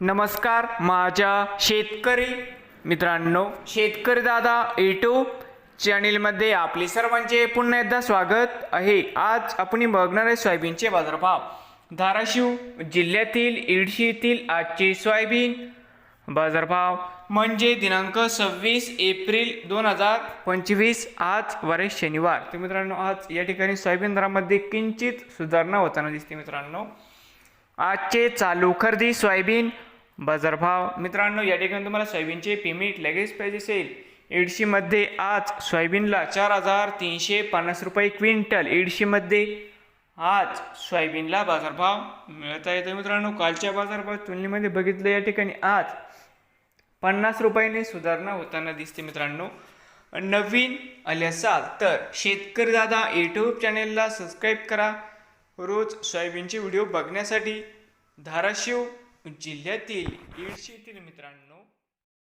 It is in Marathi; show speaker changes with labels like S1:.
S1: नमस्कार माझ्या शेतकरी मित्रांनो शेतकरी दादा यूट्यूब चॅनेलमध्ये आपले सर्वांचे पुन्हा एकदा स्वागत आहे. आज आपण बघणार आहे सोयाबीनचे बाजारभाव. धाराशिव जिल्ह्यातील इडशी आजचे सोयाबीन बाजारभाव म्हणजे दिनांक सव्वीस एप्रिल दोन हजार पंचवीस आज वारे शनिवार. तर मित्रांनो आज या ठिकाणी सोयाबीन दरामध्ये किंचित सुधारणा होताना दिसते मित्रांनो. आजचे चालू खरेदी सोयाबीन बाजारभाव. मित्रांनो या ठिकाणी तुम्हाला सोयाबीनचे पेमेंट लगेच पाहिजे असेल. एडशीमध्ये आज सोयाबीनला चार हजार तीनशे पन्नास रुपये क्विंटल. एडशीमध्ये आज सोयाबीनला बाजारभाव मिळत आहे. तर मित्रांनो कालच्या बाजारभाव तुलनेमध्ये बघितलं या ठिकाणी आज पन्नास रुपयाने सुधारणा होताना दिसते मित्रांनो. नवीन आले असाल तर शेतकरी दादा यूट्यूब चॅनेलला सबस्क्राईब करा. रोज सोयाबीनचे व्हिडिओ बघण्यासाठी धाराशिव जिल्ह्यातील इडशी येथील मित्रांनो